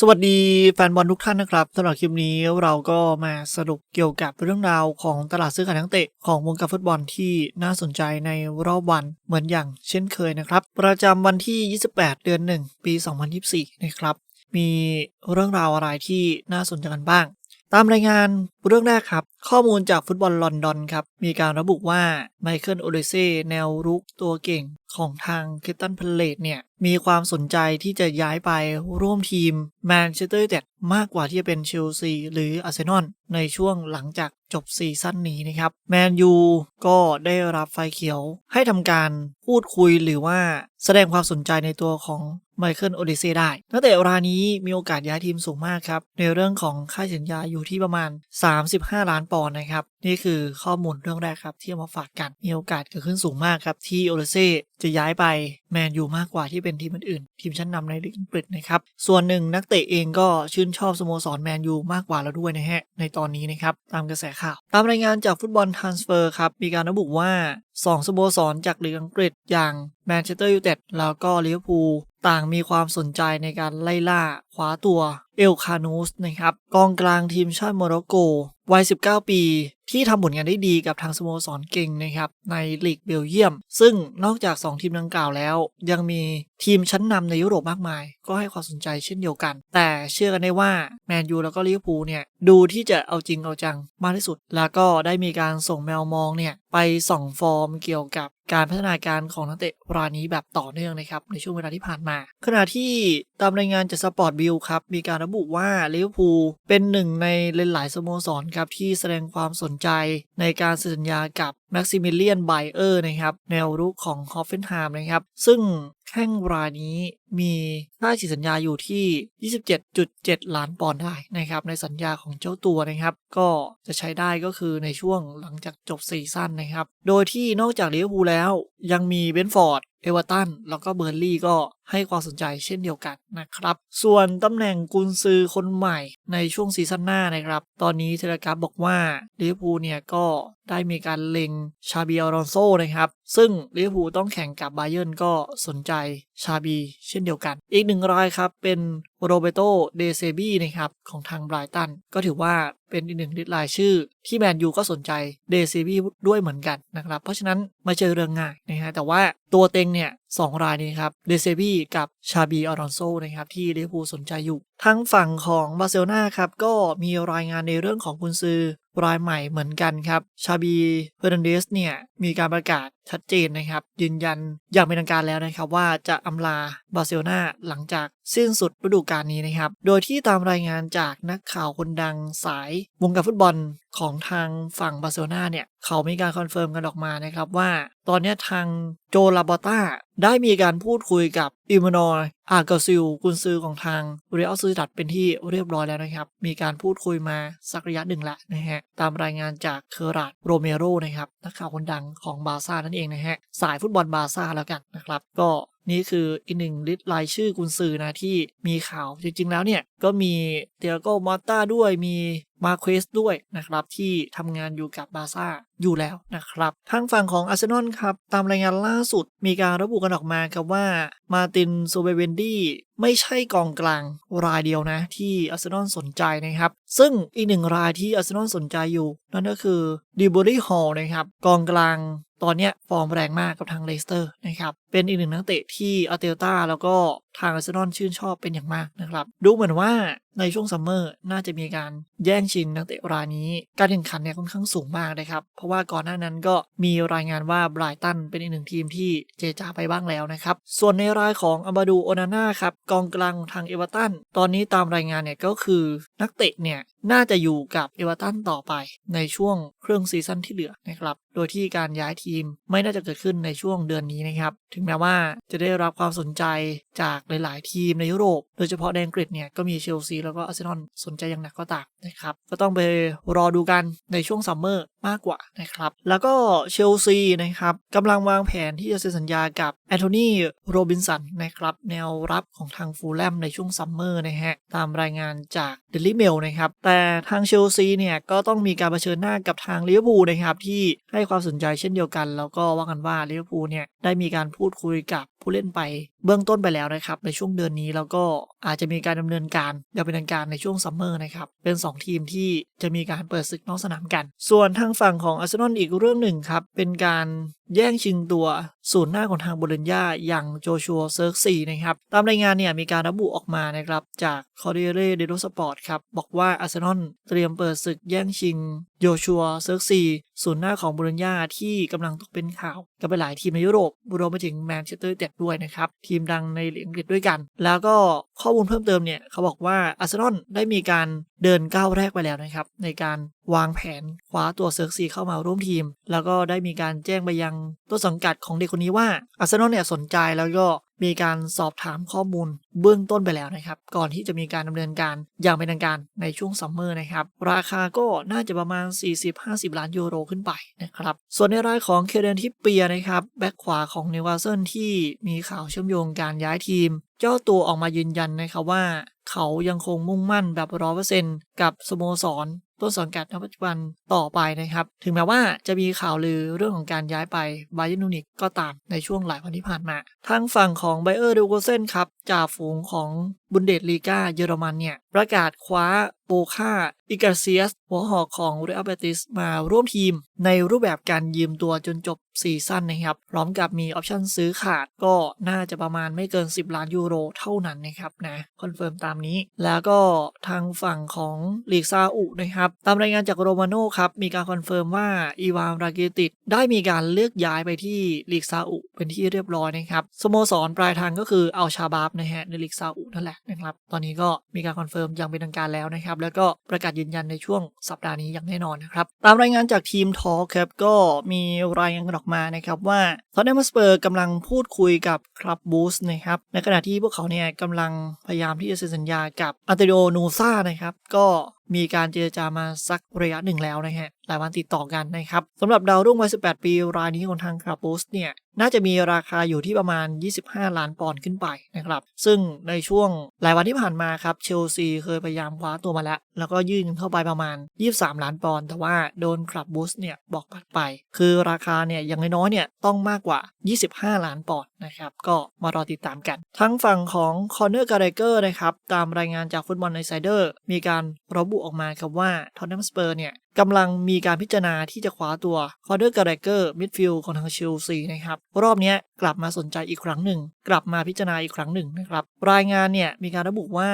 สวัสดีแฟนบอลทุกท่านนะครับสำหรับคลิปนี้เราก็มาสรุปเกี่ยวกับเรื่องราวของตลาดซื้อขายนักเตะของวงการฟุตบอลที่น่าสนใจในรอบวันเหมือนอย่างเช่นเคยนะครับ ประจำวันที่ 28 เดือน 1 ปี 2024 นะครับ มีเรื่องราวอะไรที่น่าสนใจกันบ้าง ตามรายงาน เรื่องแรกครับ ข้อมูลจากฟุตบอลลอนดอนครับ มีการระบุว่าไมเคิลโอเดเซ่แนวรุกตัวเก่งของทางคริสตันพเลตเนี่ย มีความสนใจที่จะย้ายไปร่วมทีมแมนเชสเตอร์ยูไนเต็ดมากกว่าที่จะเป็นเชลซีหรืออาร์เซนอลในช่วงหลังจากจบซีซั่นนี้นะครับ แมนยูก็ได้รับไฟเขียว ให้ทำการพูดคุยหรือว่าแสดงความสนใจในตัวของไมเคิลโอเดเซ่ได้นักเตะรายนี้มีโอกาสย้ายทีมสูงมากครับ ในเรื่องของค่าสัญญาอยู่ที่ประมาณ3 35 ล้านปอนด์นะครับ นี่คือข้อมูลเรื่องแรกครับที่เอามาฝากกัน มีโอกาสเกิดขึ้นสูงมากครับ ที่โอเดเซ่จะย้ายไปแมนยูมากกว่าที่เป็นทีมอื่นๆทีมชั้นนำในลีกอังกฤษนะครับ ส่วนหนึ่งนักเตะเองก็ชื่นชอบสโมสรแมนยูมากกว่าแล้วด้วยนะฮะ ในตอนนี้นะครับ ตามกระแสข่าว ตามรายงานจากฟุตบอลทรานสเฟอร์ครับ มีการระบุว่า 2 สโมสรจากลีกอังกฤษอย่างแมนเชสเตอร์ยูไนเต็ดแล้วก็ลิเวอร์พูลต่างมีความสนใจในการไล่ล่าคว้าตัวเอลคานูสนะครับกองกลางทีมชาติโมร็อกโกวัย 19 ปี ที่ทำผลงานได้ดีกับทางสโมสรเก่งนะครับในลีกเบลเยียม ซึ่งนอกจาก 2 ทีมดังกล่าวแล้ว ยังมีทีมชั้นนำในยุโรปมากมาย ก็ให้ความสนใจเช่นเดียวกัน แต่เชื่อกันได้ว่า แมนยูแล้วก็ลิเวอร์พูลเนี่ย ดูที่จะเอาจริงเอาจังมากที่สุด แล้วก็ได้มีการส่งแมวมองเนี่ย ไปส่องฟอร์มเกี่ยวกับการพัฒนาการของนักเตะรายนี้แบบต่อเนื่องนะครับในช่วงเวลาที่ผ่านมา ขณะที่ตามรายงานจากสปอร์ตบิลครับมีการระบุว่าลิเวอร์พูลเป็นหนึ่งในหลายๆสโมสรครับที่แสดงความสนใจในการเซ็นสัญญากับแม็กซิมิเลียนไบเออร์นะครับแนวรุกของฮอฟเฟนไฮม์นะครับ ซึ่งแข้งรายนี้มีค่าฉีดสัญญาอยู่ที่ 27.7 ล้านปอนด์ได้นะครับ ในสัญญาของเจ้าตัวนะครับ ก็จะใช้ได้ก็คือในช่วงหลังจากจบซีซั่นนะครับ โดยที่นอกจากลิเวอร์พูลแล้วยังมีเบนฟอร์ด เอเวอร์ตัน แล้วก็เบอร์ลี่ก็ให้ความสนใจเช่นเดียวกันนะครับ ส่วนตำแหน่งกุนซือคนใหม่ในช่วงซีซั่นหน้านะครับ ตอนนี้เทเลกราฟบอกว่าลิเวอร์พูลเนี่ยก็ได้มีการเล็งชาบีอารอนโซนะครับ ซึ่งลิเวอร์พูลต้องแข่งกับบาเยิร์นก็สนใจชาบีเช่นเดียวกัน อีกหนึ่งรายครับ เป็นโรเบโตเดเซบีนะครับ ของทางไบรตัน ก็ถือว่าเป็นอีกหนึ่งลิสต์รายชื่อ ที่แมนยูก็สนใจเดเซบีด้วยเหมือนกันนะครับ เพราะฉะนั้นไม่เจอเรื่องง่ายนะฮะแต่ว่าตัวเต็งเนี่ยสองรายนี้ครับเดเซบีกับชาบีอารอนโซนะครับที่ลิเวอร์พูลสนใจอยู่ ทั้งฝั่งของบาร์เซโลนาครับก็มีรายงานในเรื่องของกุนซือรายใหม่เหมือนกันครับ ชาบีเฟอร์นันเดสเนี่ย มีการประกาศชัดเจนนะครับ ยืนยันอย่างเป็นทางการแล้วนะครับ ว่าจะอำลาบาร์เซโลนาหลังจากสิ้นสุดฤดูกาลนี้นะครับ โดยที่ตามรายงานจากนักข่าวคนดังสายวงการฟุตบอล ของทางฝั่งบาร์เซโลนาเนี่ย เขามีการคอนเฟิร์มกันออกมานะครับว่า ตอนนี้ทางโจลาบอต้าได้มีการพูดคุยกับอิมานอร์อากาซิลกุนซือของทางเรอัลซูดัดเป็นที่เรียบร้อยแล้วนะครับ มีการพูดคุยมาสักระยะหนึ่งแล้วนะฮะ ตามรายงานจากเคอราดโรเมโรนะครับนักข่าวคนดังของบาซ่านั่นเองนะฮะ สายฟุตบอลบาซ่าแล้วกันนะครับ ก็ นี่คืออีกหนึ่งลิสต์รายชื่อกุนซือนะที่มีข่าวจริงๆ แล้วเนี่ย ก็มีเตียโกมอตตาด้วยมีมาเควสด้วยนะครับที่ทำงานอยู่กับบาซ่าอยู่แล้วนะครับ ทางฝั่งของอาร์เซนอลครับ ตามรายงานล่าสุดมีการระบุกันออกมาครับว่ามาตินโซเบเวนดี้ไม่ใช่กองกลางรายเดียวนะ ที่อาร์เซนอลสนใจนะครับ ซึ่งอีกหนึ่งรายที่อาร์เซนอลสนใจอยู่ นั่นก็คือดิบรี่ฮอลนะครับกองกลาง ตอนนี้ฟอร์มแรงมากกับทางเลสเตอร์นะครับ เป็นอีกหนึ่งนักเตะที่อาร์เตลตาแล้วก็ทางอาร์เซนอลชื่นชอบเป็นอย่างมากนะครับ ดูเหมือนว่าในช่วงซัมเมอร์น่าจะมีการแย่งชิงนักเตะรายนี้ การแข่งขันเนี่ยค่อนข้างสูงมากนะครับ เพราะว่าก่อนหน้านั้นก็มีรายงานว่าไบรตันเป็นอีกหนึ่งทีมที่เจจาไปบ้างแล้วนะครับ ส่วนในรายของอัมบาดูโอนาน่าครับกองกลางทางเอเวอร์ตันตอนนี้ตามรายงานเนี่ยก็คือนักเตะเนี่ย น่าจะอยู่กับเอเวอร์ตันต่อไปในช่วงครึ่งซีซั่นที่เหลือนะครับโดยที่การย้ายทีมไม่น่าจะเกิดขึ้นในช่วงเดือนนี้นะครับ ถึงแม้ว่าจะได้รับความสนใจจากหลาย ๆ ทีมในยุโรป โดยเฉพาะในอังกฤษเนี่ยก็มีเชลซีแล้วก็อาร์เซนอลสนใจอย่างหนักก็ตามนะครับ ก็ต้องไปรอดูกันในช่วงซัมเมอร์มากกว่านะครับ แล้วก็เชลซีนะครับกำลังวางแผนที่จะเซ็นสัญญากับแอนโทนีโรบินสันนะครับแนวรับของทางฟูลแลมในช่วงซัมเมอร์นะฮะตามรายงานจากเดลิเมลนะครับแต่แต่ทางเชลซีเนี่ยก็ต้องมีการเผชิญหน้ากับทางลิเวอร์พูลนะครับที่ให้ความสนใจเช่นเดียวกัน แล้วก็ว่ากันว่าลิเวอร์พูลเนี่ยได้มีการพูดคุยกับ ผู้เล่นไปเบื้องต้นไปแล้วนะครับในช่วงเดือนนี้แล้วก็อาจจะมีการดำเนินการดำเนินการในช่วงซัมเมอร์นะครับเป็น 2 ทีมที่จะมีการเปิดศึกนอกสนามกัน ส่วนทางฝั่งของอาร์เซนอลอีกเรื่องหนึ่งครับเป็นการแย่งชิงตัวศูนย์หน้าของทางโบลญญาอย่างโจชัวเซิร์กซีนะครับตามรายงานเนี่ยมีการระบุออกมานะครับจากคอร์เดเรเดโ o สปอร์ตครับบอกว่าอาร์เซนอลเตรียมเปิดศึกแย่งชิงโจชัวเซิร์กซีศูนย์หน้าของโบลญญาที่กำลังตกเป็นข่าวกับไปหลายทีมในยุโรปรวมไปถึงแมนเชสเตอร์ยูไนเต็ดด้วยนะครับ ทีมดังในลีกอังกฤษด้วยกัน แล้วก็ข้อมูลเพิ่มเติมเนี่ย เขาบอกว่าอาร์เซนอลได้มีการเดินก้าวแรกไปแล้วนะครับ ในการวางแผนคว้าตัวเซิร์กซีเข้ามาร่วมทีม แล้วก็ได้มีการแจ้งไปยังต้นสังกัดของเด็กคนนี้ว่าอาร์เซนอลเนี่ยสนใจแล้วก็ มีการสอบถามข้อมูลเบื้องต้นไปแล้วนะครับ ก่อนที่จะมีการดำเนินการอย่างเป็นทางการในช่วงซัมเมอร์นะครับ ราคาก็น่าจะประมาณ 40-50 ล้านยูโรขึ้นไปนะครับ ส่วนในรายของเคเดนทิปเปียนะครับ แบ็คขวาของนิวคาสเซิลที่มีข่าวเชื่อมโยงการย้ายทีม เจ้าตัวออกมายืนยันนะครับว่าเขายังคงมุ่งมั่นแบบร้อเปอร์เซ็นต์กับสโมสร ต้นสังกัดณปัจจุบันต่อไปนะครับ ถึงแม้ว่าจะมีข่าวลือเรื่องของการย้ายไปไบเยร์นูนิกก็ตามในช่วงหลายวันที่ผ่านมา ทางฝั่งของไบเออร์ดูโกเซนครับจ่าฝูงของบุนเดสลีกาเยอรมันเนี่ย ประกาศคว้าโบคาอิกาเซียส หัวหอกของเรอัลเบติสมาร่วมทีม ในรูปแบบการยืมตัวจนจบซีซั่นนะครับ พร้อมกับมีออปชั่นซื้อขาดก็น่าจะประมาณไม่เกิน 10 ล้านยูโรเท่านั้นนะครับนะคอนเฟิร์มตามนี้ แล้วก็ทางฝั่งของลีกซาอุนะครับ ตามรายงานจากโรมาโน่ครับ มีการคอนเฟิร์มว่าอีวานรากิติดได้มีการเลือกย้ายไปที่ลีกซาอุเป็นที่เรียบร้อยนะครับสโมสรปลายทางก็คืออัลชาบาบนะฮะในลีกซาอุนั่นแหละนะครับตอนนี้ก็มีการคอนเฟิร์มอย่างเป็นทางการแล้วนะครับแล้วก็ประกาศยืนยันในช่วงสัปดาห์นี้อย่างแน่นอนนะครับตามรายงานจากทีมทอครับก็มีรายงานออกมานะครับว่าทอตแนมสเปอร์กำลังพูดคุยกับคลับบูสนะครับในขณะที่พวกเขาเนี่ยกำลังพยายามที่จะเซ็นสัญญากับอันเตโดนูซ่านะครับก็มีการเจรจามาสักระยะหนึ่งแล้วนะฮะ หลายวันติดต่อกันนะครับสำหรับดาวรุ่งวัย 18 ปี รายนี้ของทางคาบูสเนี่ย น่าจะมีราคาอยู่ที่ประมาณ 25 ล้านปอนด์ขึ้นไปนะครับ ซึ่งในช่วงหลายวันที่ผ่านมาครับเชลซีเคยพยายามคว้าตัวมาแล้ว แล้วก็ยื่นเข้าไปประมาณ 23 ล้านปอนด์แต่ว่าโดนคลับบูสเนี่ยบอกปัดไป คือราคาเนี่ยอย่างน้อยๆเนี่ยต้องมากกว่า 25 ล้านปอนด์ นะครับก็มารอติดตามกัน ทั้งฝั่งของคอนเนอร์การ์เรเกอร์นะครับตามรายงานจากฟุตบอลไนไซเดอร์มีการระบุออกมาครับว่าทอนนัมสเปอร์เนี่ยกำลังมีการพิจารณาที่จะคว้าตัวคอร์เดอร์การ์เรเกอร์มิดฟิลด์ของทางเชลซีนะครับรอบนี้กลับมาสนใจอีกครั้งหนึ่ง กลับมาพิจารณาอีกครั้งหนึ่งนะครับรายงานเนี่ยมีการระบุว่า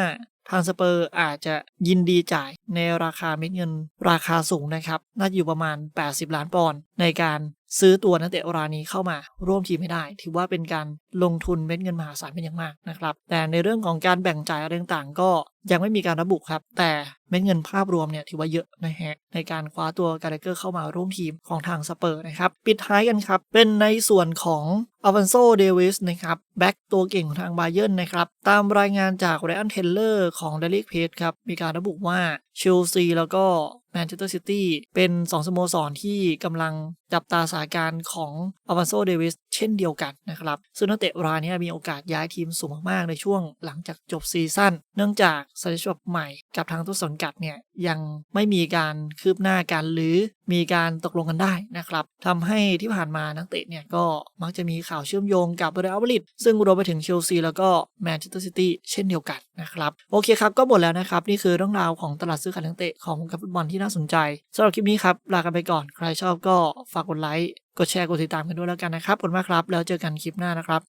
ทางสเปอร์อาจจะยินดีจ่ายในราคาเม็ดเงินราคาสูงนะครับ น่าจะอยู่ประมาณ 80 ล้านปอนด์ในการ ซื้อตัวนักเตะรายนี้เข้ามาร่วมทีมไม่ได้ ถือว่าเป็นการลงทุนเม็ดเงินมหาศาลเป็นอย่างมากนะครับ แต่ในเรื่องของการแบ่งจ่ายอะไรต่างๆ ก็ ยังไม่มีการระบุครับ แต่เม็ดเงินภาพรวมเนี่ยถือว่าเยอะนะฮะในการคว้าตัวการ์เกอร์เข้ามาร่วมทีมของทางสเปอร์นะครับปิดท้ายกันครับ เป็นในส่วนของอัลวันโซเดวิสนะครับแบ็กตัวเก่งของทางบาเยิร์นนะครับ ตามรายงานจากไรอันเทนเลอร์ของเดลิกเพจครับ มีการระบุว่าเชลซีแล้วก็แมนเชสเตอร์ซิตี้เป็น2สโมสรที่กำลังจับตาสาการของอัลวันโซเดวิสเช่นเดียวกันนะครับ ซึ่งนักเตะรายนี้มีโอกาสย้ายทีมสูงมากๆในช่วงหลังจากจบซีซั่นเนื่องจากสัญญาฉบับใหม่กับทางต้นสังกัดเนี่ยยังไม่มีการคืบหน้ากันหรือมีการตกลงกันได้นะครับทำให้ที่ผ่านมานักเตะเนี่ยก็มักจะมีข่าวเชื่อมโยงกับเรอัลมาดริดซึ่งรวมไปถึงเชลซีแล้วก็แมนเชสเตอร์ซิตี้เช่นเดียวกันนะครับโอเคครับก็หมดแล้วนะครับนี่คือเรื่องราวของตลาดซื้อขายนักเตะของวงการฟุตบอลที่น่าสนใจสำหรับคลิปนี้ครับลากันไปก่อนใครชอบก็ฝากกดไลค์กดแชร์กดติดตามกันด้วยแล้วกันนะครับขอบคุณมากครับ แล้วเจอกันคลิปหน้านะครับ